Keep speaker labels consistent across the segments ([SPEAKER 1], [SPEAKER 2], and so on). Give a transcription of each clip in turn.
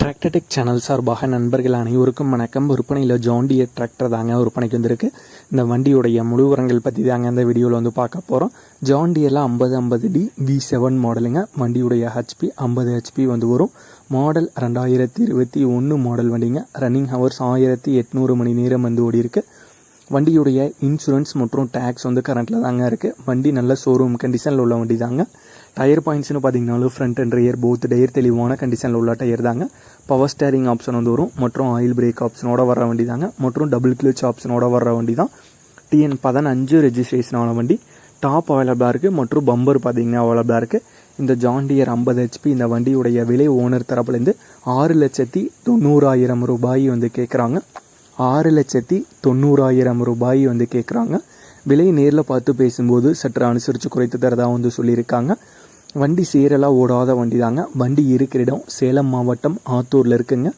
[SPEAKER 1] Tractor Tech channel சார்பாக நண்பர்கள் அனைவருக்கும் வணக்கம். விற்பனையில் ஜாண்டியர் டிராக்டர் தாங்க விற்பனைக்கு வந்திருக்கு. இந்த வண்டியுடைய முழு உரங்கள் பற்றி தாங்க இந்த வீடியோவில் வந்து பார்க்க போகிறோம் ஜாண்டியரில் ஐம்பது ஐம்பது டி வி செவன் மாடலுங்க வண்டியுடைய ஹெச்பி ஐம்பது ஹெச்பி வந்து வரும். மாடல் ரெண்டாயிரத்தி இருபத்தி ஒன்று மாடல் வண்டிங்க. ரன்னிங் ஹவர்ஸ் ஆயிரத்தி எட்நூறு மணி நேரம் வந்து ஓடி இருக்குது வண்டியுடைய இன்சூரன்ஸ் மற்றும் டேக்ஸ் வந்து கரண்ட்டில் தாங்க இருக்குது வண்டி நல்ல ஷோரூம் கண்டிஷனில் உள்ள வண்டி தாங்க. டயர் பாயிண்ட்ஸ்னு பார்த்தீங்கன்னாலும் front and rear both tyre தெளிவான கண்டிஷனில் உள்ள டயர் தாங்க. பவர் ஸ்டேரிங் ஆப்ஷன் வந்து வரும். மற்றும் ஆயில் பிரேக் ஆப்ஷனோட வர வண்டி தாங்க. மற்றும் டபுள் கிளிச் ஆப்ஷனோட வர வண்டி தான். டிஎன் பதினஞ்சு ரெஜிஸ்ட்ரேஷனான வண்டி. டாப் அவைலபிளாக இருக்குது மற்றும் பம்பர் பார்த்தீங்கன்னா அவைலபிளாக இருக்குது இந்த ஜாண்டியர் ஐம்பது ஹெச்பி இந்த வண்டியுடைய விலை ஓனர் தரப்புலேருந்து ஆறு லட்சத்தி தொண்ணூறாயிரம் ரூபாய் வந்து கேட்குறாங்க ஆறு லட்சத்தி தொண்ணூறாயிரம் ரூபாய் வந்து கேட்குறாங்க விலை நேரில் பார்த்து பேசும்போது சற்று அனுசரித்து குறைத்து தரதாக வந்து சொல்லியிருக்காங்க. வண்டி சீரெல்லாம் ஓடாத வண்டி தாங்க வண்டி இருக்கிற இடம் சேலம் மாவட்டம் ஆத்தூரில் இருக்குங்க.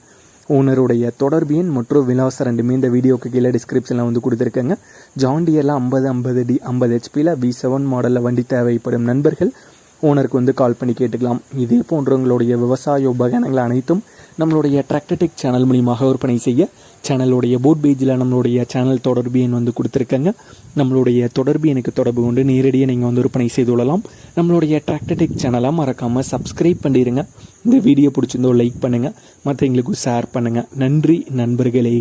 [SPEAKER 1] ஓனருடைய தொடர்பு எண் மற்றும் விலாசம் ரெண்டுமே இந்த வீடியோக்கு கீழே டிஸ்கிரிப்ஷனில் வந்து கொடுத்துருக்கேங்க. ஜாண்டியரில் ஐம்பது ஐம்பது டி ஐம்பது ஹெச்பியில் வி செவன் மாடலில் வண்டி தேவைப்படும் நண்பர்கள். ஓனருக்கு வந்து கால் பண்ணி கேட்டுக்கலாம். இதே போன்றவங்களுடைய விவசாய உபகரணங்கள் அனைத்தும் நம்மளுடைய டிராக்டர்டெக் சேனல் மூலியமாக விற்பனை செய்ய சேனலுடைய போட் பேஜில் நம்மளுடைய சேனல் தொடர்பு எண் வந்து கொடுத்துருக்கங்க. நம்மளுடைய தொடர்பு எனக்கு தொடர்பு கொண்டு நேரடியாக நீங்கள் வந்து விற்பனை செய்து கொள்ளலாம். நம்மளுடைய டிராக்டர்டெக் சேனலாக மறக்காமல் சப்ஸ்கிரைப் பண்ணிடுங்க இந்த வீடியோ பிடிச்சிருந்தோ லைக் பண்ணுங்கள் மற்றவங்களுக்கும் ஷேர் பண்ணுங்கள் நன்றி நண்பர்களே.